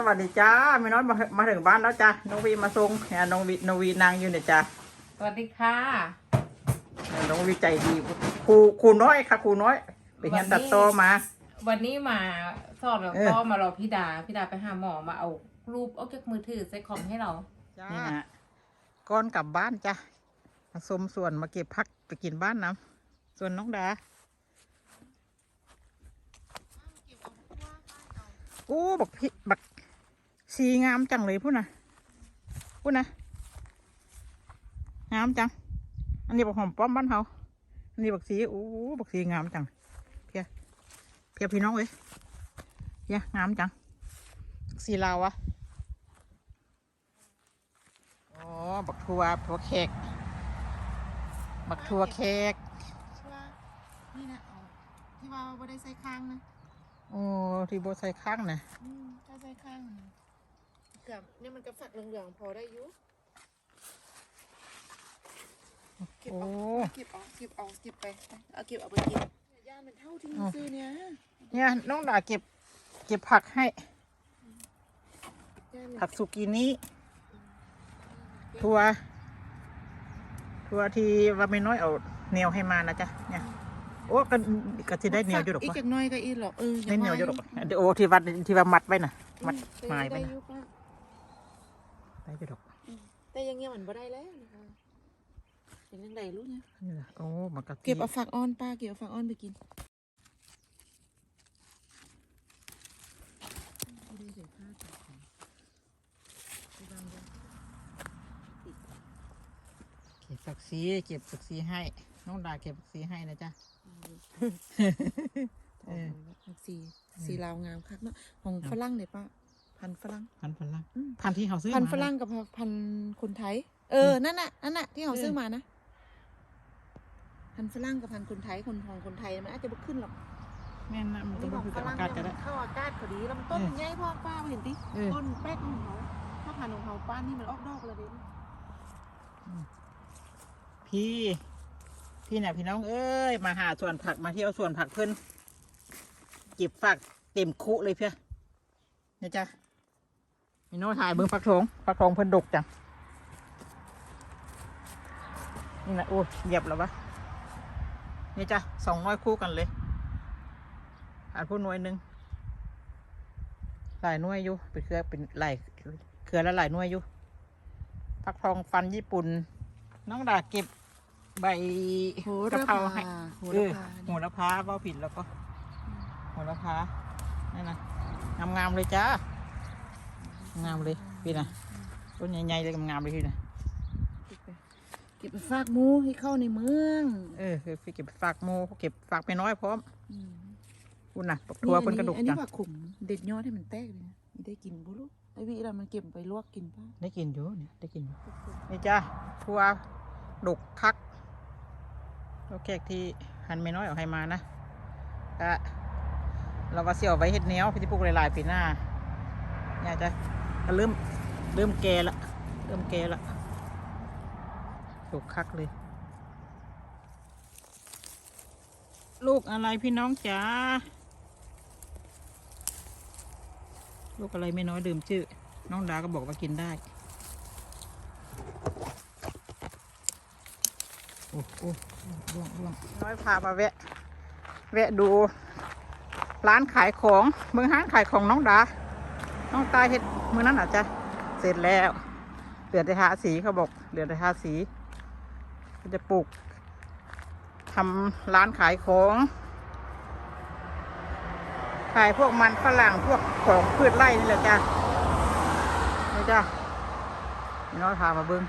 สวัสดีจ้าแม่น้อยมามาถึงบ้านแล้วจ้าน้องวีมาส่งเนี่ยน้องวีน้องวีนางอยู่เนี่ยจ้าสวัสดีค่ะน้องวีใจดีครูครูน้อยค่ะครูน้อยไปเรียนตัดต่อมา วันนี้มาสอนแล้วเออก็มารอพี่ดาพี่ดาไปหาหมอมาเอารูปเอาจากมือถือใส่คอมให้เราจ้านี่นะก่อนกลับบ้านจ้ามาสมส่วนมาเก็บพักไปกินบ้านน้ำส่วนน้องดาโอ้บักพี่บัก สีงามจังเลยพูดนะพูดนะงามจัง อันนี้บักหอมป้อมบ้านเฮาอันนี้บักสีโอ้บักสีงามจังเพียเพียพี่น้องเว้ยเพียงามจัง สีลาวอะอ๋อบักทัวทัวแขกบักทัวแขกว่านี่นะเอาที่ว่าบ่ได้ใส่ข้างนะโอ้ที่โบใส่ข้างนะอืมถ้าใส่ข้างนะ เกือบนี่มันก็ฝักเหลืองๆพอได้อยู่เก็บโอ้เอาเก็บเอาเก็บเอาเก็บไปไปเอาเก็บเอาไปกินย่านมันเท่าที่มันซื้อเนี่ยเนี่ยน้องดาเก็บ เก็บผักให้ ย่านมันผักสุกินี้ทัวทัวที่ว่าไม่น้อยเอาแนวให้มานะจ๊ะเนี่ยโอ้ก็ก็จะได้แนวอยู่หรอกอีกวะจากหน้อยก็อีหรอกเออได้แนวอยู่หรอกวะเดี๋ยวโอ้ที่วัดที่ว่ามัดไว้น่ะ มัดอืไม้แต่ไว้ได้น่ะอยู่ป่ะ ได้อยู่หรอกแต่อยังเงี้ยมันบ่ได้แล้วนะคะเป็นยังไงรู้เนี่ยนี่แหละโอ้มันก็เก็บเอาฝักอ่อนป้าเก็บเอาฝักอ่อนไปกินเก็บผักสีเก็บผักสีให้ น้องดาเก็บผักสีให้นะจ๊ะเออ สีสีลาวงามคักเนาะของฝรั่งเนี่ยป้า พันธุ์ฝรั่ง พันธุ์ฝรั่งอืม พันธุ์ที่เขาซื้อพันธุ์มา ฝรั่งกับพันธุ์คนไทยเออนั่นน่ะนั่นน่ะที่เขาซื้อมานะพันธุ์ฝรั่งกับพันธุ์คนไทยคนของคนไทยมันอาจจะบ่ขึ้นหรอกแม่นนะมันนี่ก็ขบ่องคือฝกับรั่อางกาศจะเนี่ยได้มันเข้าอากาศพอดีลำต้นเออมันใหญ่พ่อป้าเห็นดิเออ ต้นแป๊กของเขาถ้าพันธุ์ของเขาป้านนี่มันออกดอกเลยเด้พี่ พี่เนี่ยพี่น้องเอ้ย มาหาสวนผักมาเที่ยวสวนผักเพิ่นเก็บฝักเต็มคุเลยเพื่อเนี่ยจ้ะ พี่น้องถ่ายเบิ้งฝักทองฝักทองเพิ่นดกจัง นี่นะโอ้ยเหยียบแล้ววะนี่จ้ะสองน้อยคู่กันเลยอ่านผู้หน่วยหนึ่งหลายหน่วยอยู่ เป็นเครือเป็นหลายเครือละหลายหน่วยอยู่ฟักทองฟันญี่ปุ่น น้องดาเก็บใบโหกะระเพราพาให้โหเอระอพาหัวละพาเบ้าผิดแล้วก็หัวละพานั่นนะงามๆเลยจ้า งามเลยพี่นะต้นใหญ่ๆเลยงามๆเลยพี่นะเก็บไปฝากหมูให้เข้าในเมืองเออคือพี่เก็บฝากโมเก็บฝากไปน้อยพร้อมอืมคุณน่ะปักทัวเพิ่นกระดกอันนี้จังผักขมเด็ดยอดให้มันแตกเลยนะไม่ได้กินบุลูกไอ้วิเรามันเก็บไปลวกกินป้าได้กินอยู่เนี่ยได้กินอยู่นี่จ้าทัวดกคักแล้วแขกที่หันไม่น้อยเอาให้มานะก็เราก็เสี่ยวไว้เฮ็ดแนวพี่ที่ปลูกหลายๆปีหน้าเนี่ยจ้ะ ก็เริ่มเริ่มแก่ละเริ่มแก่ละดกคักเลย ลูกอะไรพี่น้องจ๋าลูกอะไรไม่น้อยดื่มชื่อ น้องดาก็บอกว่ากินได้ โอ้โอ้ร่วงร่วงน้อยพามาแวะ แวะดู ร้านขายของเมืองห้านขายของน้องดา น้องตายเห็ดมือนั้นอาจจะเสร็จแล้วเหลือแต่ทาสีเขาบอกเหลือแต่ทาสีก็จะปลูกทำร้านขายของขายพวกมันฝรั่งพวกของพืชไร่นี่แหละจ้ะนี่จ้ะนี่น้องพามาเบิ้ง